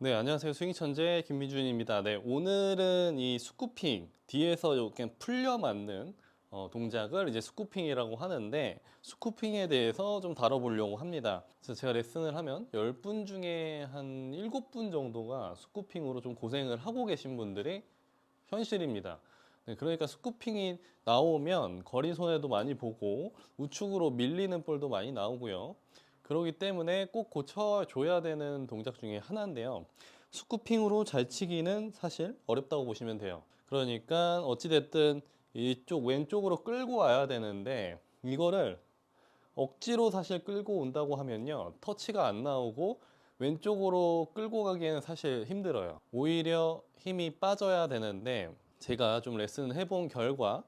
네, 안녕하세요. 스윙천재 김미준입니다. 네, 오늘은 이 스쿠핑, 뒤에서 이렇게 풀려 맞는 어, 동작을 이제 스쿠핑이라고 하는데 스쿠핑에 대해서 좀 다뤄보려고 합니다. 그래서 제가 레슨을 하면 10분 중에 한 7분 정도가 스쿠핑으로 좀 고생을 하고 계신 분들이 현실입니다. 네, 그러니까 스쿠핑이 나오면 거리 손해도 많이 보고 우측으로 밀리는 볼도 많이 나오고요. 그렇기 때문에 꼭 고쳐줘야 되는 동작 중에 하나인데요. 스쿠핑으로 잘 치기는 사실 어렵다고 보시면 돼요. 그러니까 어찌됐든 이쪽 왼쪽으로 끌고 와야 되는데 이거를 억지로 사실 끌고 온다고 하면요. 터치가 안 나오고 왼쪽으로 끌고 가기에는 사실 힘들어요. 오히려 힘이 빠져야 되는데 제가 좀 레슨을 해본 결과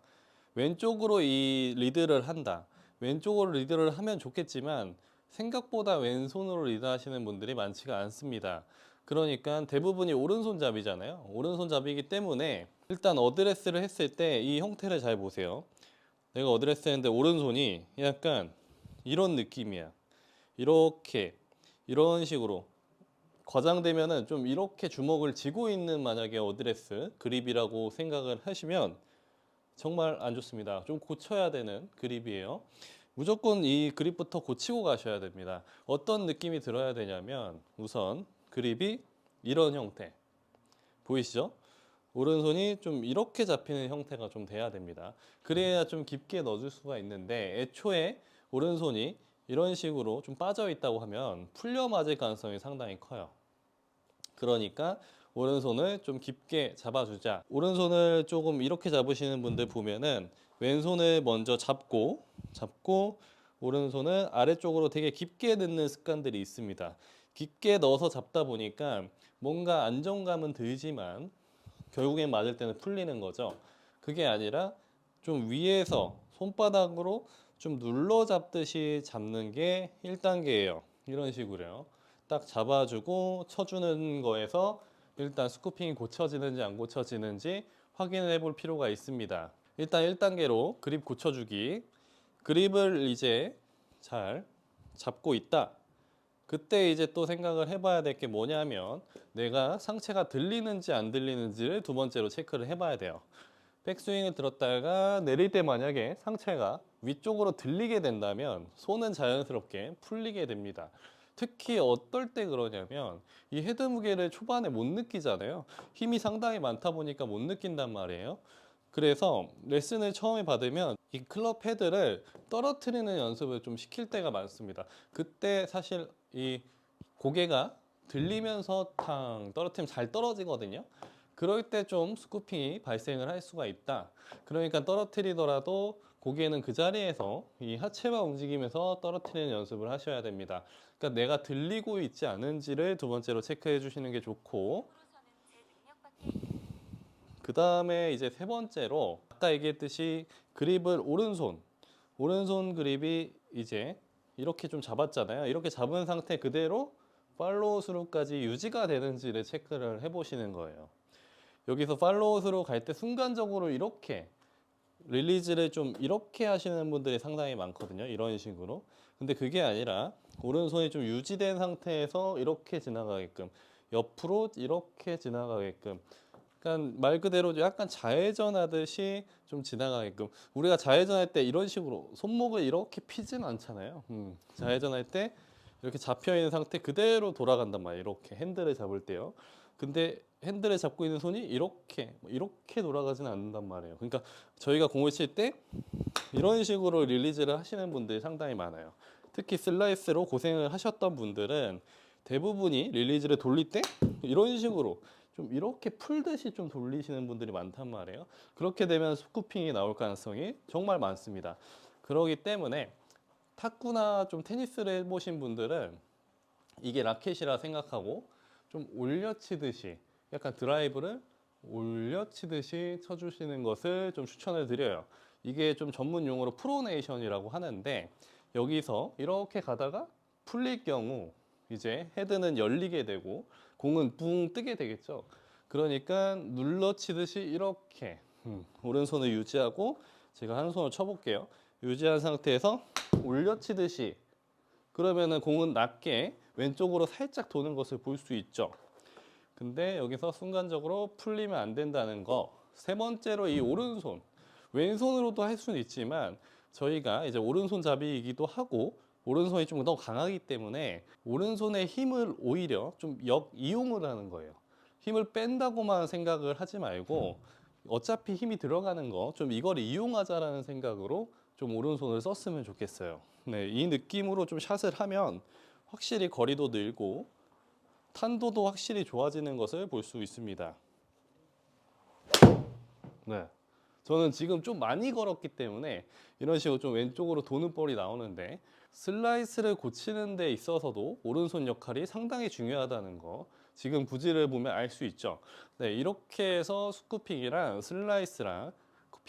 왼쪽으로 이 리드를 한다. 왼쪽으로 리드를 하면 좋겠지만 생각보다 왼손으로 리드하시는 분들이 많지가 않습니다. 그러니까 대부분이 오른손잡이잖아요. 오른손잡이기 때문에 일단 어드레스를 했을 때 이 형태를 잘 보세요. 내가 어드레스 했는데 오른손이 약간 이런 느낌이야. 이렇게 이런 식으로 과장되면은 좀 이렇게 주먹을 쥐고 있는 만약에 어드레스 그립이라고 생각을 하시면 정말 안 좋습니다. 좀 고쳐야 되는 그립이에요. 무조건 이 그립부터 고치고 가셔야 됩니다. 어떤 느낌이 들어야 되냐면 우선 그립이 이런 형태 보이시죠? 오른손이 좀 이렇게 잡히는 형태가 좀 돼야 됩니다. 그래야 좀 깊게 넣어줄 수가 있는데 애초에 오른손이 이런 식으로 좀 빠져 있다고 하면 풀려 맞을 가능성이 상당히 커요. 그러니까 오른손을 좀 깊게 잡아주자. 오른손을 조금 이렇게 잡으시는 분들 보면은 왼손을 먼저 잡고 잡고 오른손을 아래쪽으로 되게 깊게 넣는 습관들이 있습니다. 깊게 넣어서 잡다 보니까 뭔가 안정감은 들지만 결국엔 맞을 때는 풀리는 거죠. 그게 아니라 좀 위에서 손바닥으로 좀 눌러 잡듯이 잡는 게 1단계예요. 이런 식으로요. 딱 잡아주고 쳐주는 거에서 일단 스쿠핑이 고쳐지는지 안 고쳐지는지 확인을 해볼 필요가 있습니다. 일단 1단계로 그립 고쳐주기. 그립을 이제 잘 잡고 있다. 그때 이제 또 생각을 해봐야 될 게 뭐냐면 내가 상체가 들리는지 안 들리는지를 두 번째로 체크를 해봐야 돼요. 백스윙을 들었다가 내릴 때 만약에 상체가 위쪽으로 들리게 된다면 손은 자연스럽게 풀리게 됩니다. 특히 어떨 때 그러냐면 이 헤드 무게를 초반에 못 느끼잖아요. 힘이 상당히 많다 보니까 못 느낀단 말이에요. 그래서 레슨을 처음에 받으면 이 클럽 헤드를 떨어뜨리는 연습을 좀 시킬 때가 많습니다. 그때 사실 이 고개가 들리면서 탕 떨어뜨리면 잘 떨어지거든요. 그럴 때 좀 스쿠핑이 발생을 할 수가 있다. 그러니까 떨어뜨리더라도 고개는 그 자리에서 이 하체만 움직이면서 떨어뜨리는 연습을 하셔야 됩니다. 그러니까 내가 들리고 있지 않은지를 두 번째로 체크해 주시는 게 좋고 그 다음에 이제 세 번째로 아까 얘기했듯이 그립을 오른손 오른손 그립이 이제 이렇게 좀 잡았잖아요. 이렇게 잡은 상태 그대로 팔로우 스루까지 유지가 되는지를 체크를 해보시는 거예요. 여기서 팔로우 스루 갈 때 순간적으로 이렇게 릴리즈를 좀 이렇게 하시는 분들이 상당히 많거든요. 이런 식으로. 근데 그게 아니라 오른손이 좀 유지된 상태에서 이렇게 지나가게끔 옆으로 이렇게 지나가게끔 그러니까 말 그대로 약간 좌회전하듯이 좀 지나가게끔 우리가 좌회전할 때 이런 식으로 손목을 이렇게 피진 않잖아요. 음, 좌회전할 때 이렇게 잡혀 있는 상태 그대로 돌아간단 말이에요. 이렇게 핸들을 잡을 때요. 근데 핸들을 잡고 있는 손이 이렇게 뭐 이렇게 돌아가지는 않는단 말이에요. 그러니까 저희가 공을 칠 때 이런 식으로 릴리즈를 하시는 분들이 상당히 많아요. 특히 슬라이스로 고생을 하셨던 분들은 대부분이 릴리즈를 돌릴 때 이런 식으로 좀 이렇게 풀듯이 좀 돌리시는 분들이 많단 말이에요. 그렇게 되면 스쿠핑이 나올 가능성이 정말 많습니다. 그러기 때문에 탁구나 좀 테니스를 해보신 분들은 이게 라켓이라 생각하고 좀 올려치듯이 약간 드라이브를 올려치듯이 쳐주시는 것을 좀 추천을 드려요. 이게 좀 전문 용어로 프로네이션이라고 하는데 여기서 이렇게 가다가 풀릴 경우 이제 헤드는 열리게 되고 공은 붕 뜨게 되겠죠. 그러니까 눌러치듯이 이렇게 음, 오른손을 유지하고 제가 한 손을 쳐볼게요. 유지한 상태에서 올려치듯이 그러면은 공은 낮게 왼쪽으로 살짝 도는 것을 볼 수 있죠. 근데 여기서 순간적으로 풀리면 안 된다는 거. 세 번째로 이 오른손. 왼손으로도 할 수는 있지만 저희가 이제 오른손잡이이기도 하고 오른손이 좀 더 강하기 때문에 오른손의 힘을 오히려 좀 역 이용을 하는 거예요. 힘을 뺀다고만 생각을 하지 말고 어차피 힘이 들어가는 거 좀 이걸 이용하자라는 생각으로 좀 오른손을 썼으면 좋겠어요. 네, 이 느낌으로 좀 샷을 하면 확실히 거리도 늘고 탄도도 확실히 좋아지는 것을 볼 수 있습니다. 네. 저는 지금 좀 많이 걸었기 때문에 이런 식으로 좀 왼쪽으로 도는 볼이 나오는데 슬라이스를 고치는 데 있어서도 오른손 역할이 상당히 중요하다는 거 지금 구질을 보면 알 수 있죠. 네, 이렇게 해서 스쿠핑이랑 슬라이스랑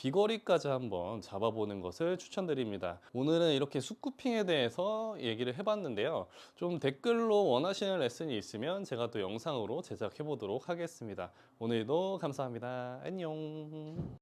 비거리까지 한번 잡아보는 것을 추천드립니다. 오늘은 이렇게 스쿠핑에 대해서 얘기를 해봤는데요. 좀 댓글로 원하시는 레슨이 있으면 제가 또 영상으로 제작해 보도록 하겠습니다. 오늘도 감사합니다. 안녕.